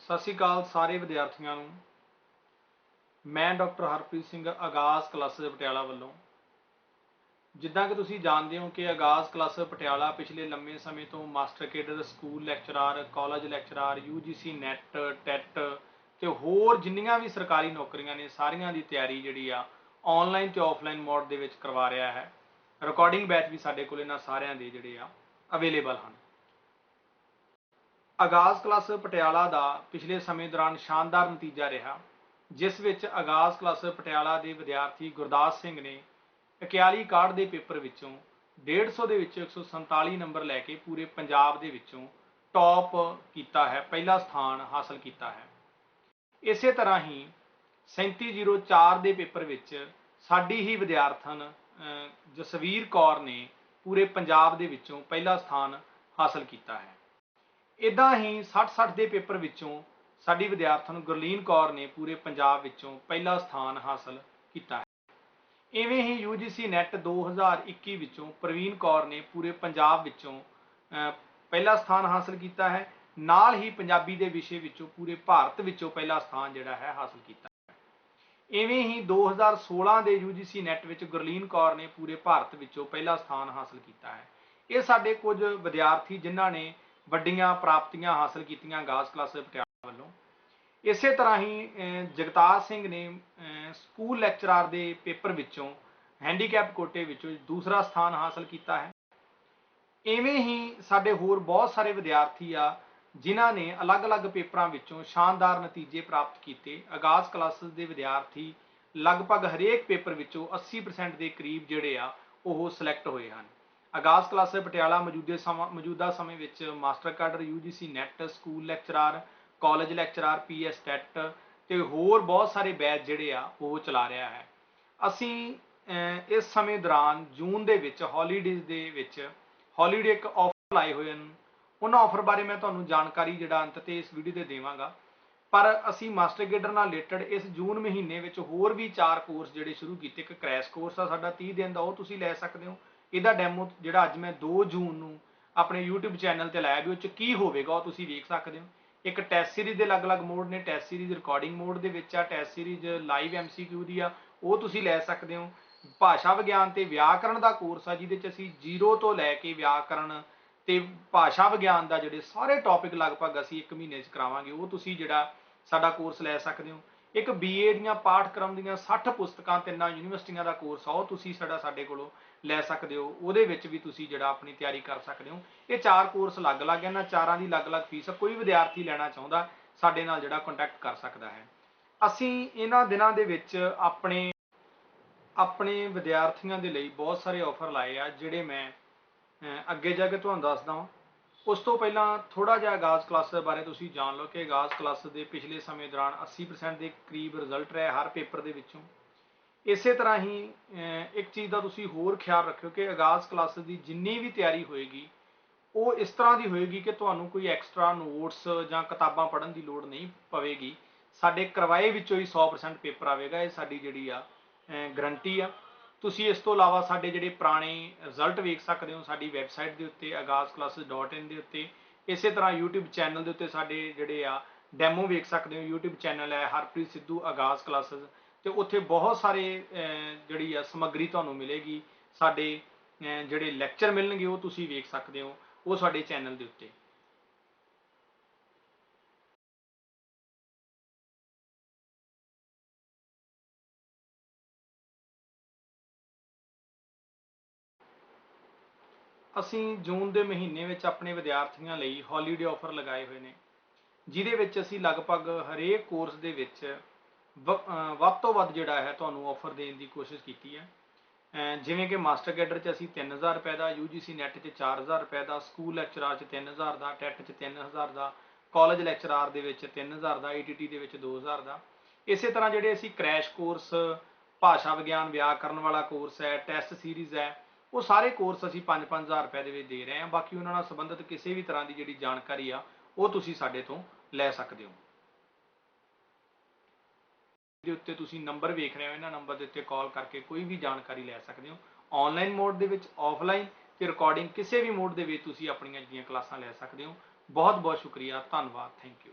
ਸਤਿ ਸ਼੍ਰੀ ਅਕਾਲ ਸਾਰੇ ਵਿਦਿਆਰਥੀਆਂ ਨੂੰ। ਮੈਂ ਡਾਕਟਰ ਹਰਪ੍ਰੀਤ ਸਿੰਘ ਆਗਾਜ਼ ਕਲਾਸਿਸ ਪਟਿਆਲਾ ਵੱਲੋਂ। ਜਿੱਦਾਂ ਕਿ ਤੁਸੀਂ ਜਾਣਦੇ ਹੋ ਕਿ ਆਗਾਜ਼ ਕਲਾਸ ਪਟਿਆਲਾ ਪਿਛਲੇ ਲੰਮੇ ਸਮੇਂ ਤੋਂ master cadre, school lecturer, college lecturer UGC NET TET ਤੇ ਹੋਰ ਜਿੰਨੀਆਂ ਵੀ ਸਰਕਾਰੀ ਨੌਕਰੀਆਂ ਨੇ, ਸਾਰੀਆਂ ਦੀ ਤਿਆਰੀ ਜਿਹੜੀ ਆ ਆਨਲਾਈਨ ਤੇ ਆਫਲਾਈਨ ਮੋਡ ਦੇ ਵਿੱਚ ਕਰਵਾ ਰਿਹਾ ਹੈ। ਰਿਕਾਰਡਿੰਗ ਬੈਚ ਵੀ ਸਾਡੇ ਕੋਲ ਇਹਨਾਂ ਸਾਰਿਆਂ ਦੇ ਜਿਹੜੇ ਆ ਅਵੇਲੇਬਲ ਹਨ। ਆਗਾਜ਼ ਕਲਾਸ ਪਟਿਆਲਾ ਦਾ ਪਿਛਲੇ ਸਮੇਂ ਦੌਰਾਨ ਸ਼ਾਨਦਾਰ ਨਤੀਜਾ ਰਿਹਾ, ਜਿਸ ਵਿੱਚ ਆਗਾਜ਼ ਕਲਾਸ ਪਟਿਆਲਾ ਦੇ ਵਿਦਿਆਰਥੀ ਗੁਰਦਾਸ ਸਿੰਘ ਨੇ 41 ਕਾਰਡ ਦੇ ਪੇਪਰ ਵਿੱਚੋਂ 150 ਦੇ ਵਿੱਚੋਂ 147 ਨੰਬਰ ਲੈ ਕੇ ਪੂਰੇ ਪੰਜਾਬ ਦੇ ਵਿੱਚੋਂ ਟੌਪ ਕੀਤਾ ਹੈ, ਪਹਿਲਾ ਸਥਾਨ ਹਾਸਲ ਕੀਤਾ ਹੈ। ਇਸੇ ਤਰ੍ਹਾਂ ਹੀ 3704 ਦੇ ਪੇਪਰ ਵਿੱਚ ਸਾਡੀ ਹੀ ਵਿਦਿਆਰਥਣ ਜਸਵੀਰ ਕੌਰ ਨੇ ਪੂਰੇ ਪੰਜਾਬ ਦੇ ਵਿੱਚੋਂ ਪਹਿਲਾ ਸਥਾਨ ਹਾਸਲ ਕੀਤਾ ਹੈ। ਇਦਾਂ ਹੀ 60-60 ਦੇ ਪੇਪਰ ਵਿੱਚੋਂ ਸਾਡੀ ਵਿਦਿਆਰਥਣ ਗੁਰਲੀਨ ਕੌਰ ਨੇ ਪੂਰੇ ਪੰਜਾਬ ਵਿੱਚੋਂ ਪਹਿਲਾ ਸਥਾਨ ਹਾਸਲ ਕੀਤਾ ਹੈ। ਇਵੇਂ ਹੀ UGC ਨੈਟ 2021 ਵਿੱਚੋਂ ਪ੍ਰਵੀਨ ਕੌਰ ਨੇ ਪੂਰੇ ਪੰਜਾਬ ਵਿੱਚੋਂ ਪਹਿਲਾ ਸਥਾਨ ਹਾਸਲ ਕੀਤਾ ਹੈ। ਨਾਲ ਹੀ ਪੰਜਾਬੀ ਦੇ ਵਿਸ਼ੇ ਵਿੱਚੋਂ ਪੂਰੇ ਭਾਰਤ ਵਿੱਚੋਂ ਪਹਿਲਾ ਸਥਾਨ ਜਿਹੜਾ ਹੈ ਹਾਸਲ ਕੀਤਾ ਹੈ। ਇਵੇਂ ਹੀ 2016 ਦੇ UGC ਨੈਟ ਵਿੱਚ ਗੁਰਲੀਨ ਕੌਰ ਨੇ ਪੂਰੇ ਭਾਰਤ ਵਿੱਚੋਂ ਪਹਿਲਾ ਸਥਾਨ ਹਾਸਲ ਕੀਤਾ ਹੈ। ਇਹ ਸਾਡੇ ਕੁਝ ਵਿਦਿਆਰਥੀ ਜਿਨ੍ਹਾਂ ਨੇ ਵੱਡੀਆਂ ਪ੍ਰਾਪਤੀਆਂ ਹਾਸਲ ਕੀਤੀਆਂ ਗਾਸ ਕਲਾਸ ਪਟਿਆਲਾ ਵੱਲੋਂ। ਇਸੇ ਤਰ੍ਹਾਂ ਹੀ ਜਗਤਾਰ ਸਿੰਘ ਨੇ ਸਕੂਲ ਲੈਕਚਰਾਰ ਦੇ ਪੇਪਰ ਵਿੱਚੋਂ, ਹੈਂਡੀਕੈਪ ਕੋਟੇ ਵਿੱਚੋਂ ਦੂਸਰਾ ਸਥਾਨ ਹਾਸਲ ਕੀਤਾ ਹੈ। ਇਵੇਂ ਹੀ ਸਾਡੇ ਹੋਰ ਬਹੁਤ ਸਾਰੇ ਵਿਦਿਆਰਥੀ ਆ, ਜਿਨ੍ਹਾਂ ਨੇ ਅਲੱਗ-ਅਲੱਗ ਪੇਪਰਾਂ ਵਿੱਚੋਂ ਸ਼ਾਨਦਾਰ ਨਤੀਜੇ ਪ੍ਰਾਪਤ ਕੀਤੇ। ਆਗਾਜ਼ ਕਲਾਸਿਸ ਦੇ ਵਿਦਿਆਰਥੀ ਲਗਭਗ ਹਰੇਕ ਪੇਪਰ ਵਿੱਚੋਂ 80% ਦੇ ਕਰੀਬ ਜਿਹੜੇ ਆ, ਉਹ ਸਿਲੈਕਟ ਹੋਏ ਹਨ। ਆਗਾਜ਼ ਕਲਾਸਿਸ ਪਟਿਆਲਾ ਮੌਜੂਦੇ ਸਮਾਂ ਮੌਜੂਦਾ ਸਮੇਂ ਵਿੱਚ master cadre UGC NET, school lecturer, college lecturer PS TET ਤੇ ਹੋਰ ਬਹੁਤ ਸਾਰੇ ਬੈਚ ਜਿਹੜੇ ਆ, ਉਹ ਚਲਾ ਰਿਹਾ ਹੈ। ਅਸੀਂ ਇਸ ਸਮੇਂ ਦੌਰਾਨ ਜੂਨ ਦੇ ਵਿੱਚ ਹੌਲੀਡੇਜ਼ ਦੇ ਵਿੱਚ ਹੌਲੀਡੇ ਇੱਕ ਆਫਰ ਲਾਏ ਹੋਏ ਹਨ। ਉਹਨਾਂ ਆਫਰ ਬਾਰੇ ਮੈਂ ਤੁਹਾਨੂੰ ਜਾਣਕਾਰੀ ਜਿਹੜਾ ਅੰਤ ਤੇ ਇਸ ਵੀਡੀਓ ਤੇ ਦੇਵਾਂਗਾ। ਪਰ ਅਸੀਂ ਮਾਸਟਰ ਗੇਡਰ ਨਾਲ ਰਿਲੇਟਡ ਇਸ ਜੂਨ ਮਹੀਨੇ ਵਿੱਚ ਹੋਰ ਵੀ ਚਾਰ ਕੋਰਸ ਜਿਹੜੇ ਸ਼ੁਰੂ ਕੀਤੇ। ਇੱਕ ਕ੍ਰੈਸ਼ ਕੋਰਸ ਆ ਸਾਡਾ 30 ਦਿਨ ਦਾ, ਉਹ ਤੁਸੀਂ ਲੈ ਸਕਦੇ ਹੋ। ਇਹਦਾ ਡੈਮੋ ਜਿਹੜਾ ਅੱਜ ਮੈਂ 2 ਜੂਨ ਨੂੰ ਆਪਣੇ YouTube ਚੈਨਲ ਤੇ ਲਾਇਆ ਵੀ ਉਹ ਚ ਕੀ ਹੋਵੇਗਾ, ਉਹ ਤੁਸੀਂ ਵੇਖ ਸਕਦੇ ਹੋ। ਇੱਕ ਟੈਸਟ ਸੀਰੀਜ਼ ਦੇ ਅਲੱਗ-ਅਲੱਗ ਮੋਡ ਨੇ ਟੈਸਟ ਸੀਰੀਜ਼ ਰਿਕਾਰਡਿੰਗ ਮੋਡ ਦੇ ਵਿੱਚ ਆ ਟੈਸਟ ਸੀਰੀਜ਼ ਲਾਈਵ ਐਮਸੀਕਿਊ ਦੀ ਆ, ਉਹ ਤੁਸੀਂ ਲੈ ਸਕਦੇ ਹੋ। ਭਾਸ਼ਾ ਵਿਗਿਆਨ ਤੇ ਵਿਆਕਰਣ ਦਾ ਕੋਰਸ ਆ, ਜਿਹਦੇ ਚ ਅਸੀਂ ਜ਼ੀਰੋ ਤੋਂ ਲੈ ਕੇ ਵਿਆਕਰਣ ਤੇ ਭਾਸ਼ਾ ਵਿਗਿਆਨ ਦਾ ਜਿਹੜੇ ਸਾਰੇ ਟੌਪਿਕ ਲਗਭਗ ਅਸੀਂ 1 ਮਹੀਨੇ ਚ ਕਰਾਵਾਂਗੇ, ਉਹ ਤੁਸੀਂ ਜਿਹੜਾ ਸਾਡਾ ਕੋਰਸ ਲੈ ਸਕਦੇ ਹੋ। ਇੱਕ ਬੀਏ ਦੀਆਂ ਪਾਠਕ੍ਰਮ ਦੀਆਂ 60 ਪੁਸਤਕਾਂ, ਤਿੰਨਾਂ ਯੂਨੀਵਰਸਿਟੀਆਂ ਦਾ ਕੋਰਸ ਆ, ਉਹ ਤੁਸੀਂ ਸਾਡਾ ਸਾਡੇ ਕੋਲੋਂ ਲੈ ਸਕਦੇ ਹੋ। ਉਹਦੇ ਵਿੱਚ ਵੀ ਤੁਸੀਂ ਜਿਹੜਾ ਆਪਣੀ ਤਿਆਰੀ ਕਰ ਸਕਦੇ ਹੋ। ਇਹ ਚਾਰ ਕੋਰਸ ਅਲੱਗ-ਅਲੱਗ ਇਹਨਾਂ ਚਾਰਾਂ ਦੀ ਅਲੱਗ-ਅਲੱਗ ਫੀਸ ਆ। ਕੋਈ ਵਿਦਿਆਰਥੀ ਲੈਣਾ ਚਾਹੁੰਦਾ, ਸਾਡੇ ਨਾਲ ਜਿਹੜਾ ਕੰਟੈਕਟ ਕਰ ਸਕਦਾ ਹੈ। ਅਸੀਂ ਇਹਨਾਂ ਦਿਨਾਂ ਦੇ ਵਿੱਚ ਆਪਣੇ ਆਪਣੇ ਵਿਦਿਆਰਥੀਆਂ ਦੇ ਲਈ ਬਹੁਤ ਸਾਰੇ ਆਫਰ ਲਾਏ ਆ, ਜਿਹੜੇ ਮੈਂ ਅੱਗੇ ਜਾ ਕੇ ਤੁਹਾਨੂੰ ਦੱਸਦਾ ਹਾਂ। ਉਸ ਤੋਂ ਪਹਿਲਾਂ ਥੋੜਾ ਜਿਹਾ ਆਗਾਜ਼ ਕਲਾਸ ਦੇ ਬਾਰੇ ਤੁਸੀਂ ਜਾਣ ਲਓ ਕਿ ਆਗਾਜ਼ ਕਲਾਸ ਦੇ ਪਿਛਲੇ ਸਮੇਂ ਦੌਰਾਨ 80% ਦੇ ਕਰੀਬ ਰਿਜ਼ਲਟ ਰਿਹਾ ਹਰ ਪੇਪਰ ਦੇ ਵਿੱਚੋਂ। ਇਸੇ ਤਰ੍ਹਾਂ ਹੀ ਇੱਕ ਚੀਜ਼ ਦਾ ਤੁਸੀਂ ਹੋਰ ਖਿਆਲ ਰੱਖਿਓ ਕਿ ਆਗਾਜ਼ ਕਲਾਸ ਦੀ ਜਿੰਨੀ ਵੀ ਤਿਆਰੀ ਹੋਏਗੀ, ਉਹ ਇਸ ਤਰ੍ਹਾਂ ਦੀ ਹੋਏਗੀ ਕਿ ਤੁਹਾਨੂੰ ਕੋਈ ਐਕਸਟਰਾ ਨੋਟਸ ਜਾਂ ਕਿਤਾਬਾਂ ਪੜ੍ਹਨ ਦੀ ਲੋੜ ਨਹੀਂ ਪਵੇਗੀ। ਸਾਡੇ ਕਰਵਾਏ ਵਿੱਚੋਂ ਹੀ 100% ਪੇਪਰ ਆਵੇਗਾ, ਇਹ ਸਾਡੀ ਜਿਹੜੀ ਆ ਗਰੰਟੀ ਆ। ਤੁਸੀਂ ਇਸ ਤੋਂ ਇਲਾਵਾ ਸਾਡੇ ਜਿਹੜੇ ਪੁਰਾਣੇ ਰਿਜ਼ਲਟ ਵੇਖ ਸਕਦੇ ਹੋ, ਸਾਡੀ ਵੈਬਸਾਈਟ ਦੇ ਉੱਤੇ agazclasses.in ਦੇ ਉੱਤੇ, ਇਸੇ ਤਰ੍ਹਾਂ YouTube ਚੈਨਲ ਦੇ ਉੱਤੇ ਸਾਡੇ ਜਿਹੜੇ ਆ ਡੈਮੋ ਵੇਖ ਸਕਦੇ ਹੋ। YouTube ਚੈਨਲ ਹੈ ਹਰਪ੍ਰੀਤ ਸਿੱਧੂ ਆਗਾਜ਼ ਕਲਾਸਿਸ ਤੇ ਉੱਥੇ ਬਹੁਤ ਸਾਰੇ ਜਿਹੜੀ ਆ ਸਮੱਗਰੀ ਤੁਹਾਨੂੰ ਮਿਲੇਗੀ। ਸਾਡੇ ਜਿਹੜੇ ਲੈਕਚਰ ਮਿਲਣਗੇ, ਉਹ ਤੁਸੀਂ ਵੇਖ ਸਕਦੇ ਹੋ, ਉਹ ਸਾਡੇ ਚੈਨਲ ਦੇ ਉੱਤੇ। ਅਸੀਂ ਜੂਨ ਦੇ ਮਹੀਨੇ ਵਿੱਚ ਆਪਣੇ ਵਿਦਿਆਰਥੀਆਂ ਲਈ ਹੌਲੀਡੇ ਆਫਰ ਲਗਾਏ ਹੋਏ ਨੇ, ਜਿਹਦੇ ਵਿੱਚ ਅਸੀਂ ਲਗਭਗ ਹਰੇਕ ਕੋਰਸ ਦੇ ਵਿੱਚ ਵ- ਵੱਧ ਤੋਂ ਵੱਧ ਜਿਹੜਾ ਹੈ ਤੁਹਾਨੂੰ ਆਫਰ ਦੇਣ ਦੀ ਕੋਸ਼ਿਸ਼ ਕੀਤੀ ਹੈ। ਜਿਵੇਂ ਕਿ ਮਾਸਟਰ ਕੈਡਰ 'ਚ ਅਸੀਂ 3000 ਰੁਪਏ ਦਾ UGC ਨੈਟ 'ਚ 4000 ਰੁਪਏ ਦਾ ਸਕੂਲ ਲੈਕਚਰਾਰ 'ਚ 3000 ਦਾ ਟੈਟ 'ਚ 3000 ਦਾ ਕਾਲਜ ਲੈਕਚਰਾਰ ਦੇ ਵਿੱਚ 3000 ਦਾ ETT ਦੇ ਵਿੱਚ 2000 ਦਾ। ਇਸੇ ਤਰ੍ਹਾਂ ਜਿਹੜੇ ਅਸੀਂ ਕ੍ਰੈਸ਼ ਕੋਰਸ ਭਾਸ਼ਾ ਵਿਗਿਆਨ ਵਿਆਕਰਨ ਵਾਲਾ ਕੋਰਸ ਹੈ ਟੈਸਟ ਸੀਰੀਜ਼ ਹੈ ਉਹ ਸਾਰੇ ਕੋਰਸ ਅਸੀਂ 5-5000 ਰੁਪਏ ਦੇ ਵਿੱਚ ਦੇ ਰਹੇ ਹਾਂ। ਬਾਕੀ ਉਹਨਾਂ ਨਾਲ ਸੰਬੰਧਿਤ ਕਿਸੇ ਵੀ ਤਰ੍ਹਾਂ ਦੀ ਜਿਹੜੀ ਜਾਣਕਾਰੀ ਆ, ਉਹ ਤੁਸੀਂ ਸਾਡੇ ਤੋਂ ਲੈ ਸਕਦੇ ਹੋ। ਦੇ ਉੱਤੇ ਤੁਸੀਂ ਨੰਬਰ ਵੇਖ ਰਹੇ ਹੋ, ਇਹਨਾਂ ਨੰਬਰ ਦੇ ਉੱਤੇ ਕਾਲ ਕਰਕੇ ਕੋਈ ਵੀ ਜਾਣਕਾਰੀ ਲੈ ਸਕਦੇ ਹੋ। ਆਨਲਾਈਨ ਮੋਡ ਦੇ ਵਿੱਚ ਆਫਲਾਈਨ ਤੇ ਰਿਕਾਰਡਿੰਗ ਕਿਸੇ ਵੀ ਮੋਡ ਦੇ ਵਿੱਚ ਤੁਸੀਂ ਆਪਣੀਆਂ ਜਿਹੜੀਆਂ ਕਲਾਸਾਂ ਲੈ ਸਕਦੇ ਹੋ। ਬਹੁਤ ਬਹੁਤ ਸ਼ੁਕਰੀਆ, ਧੰਨਵਾਦ ਥੈਂਕ ਯੂ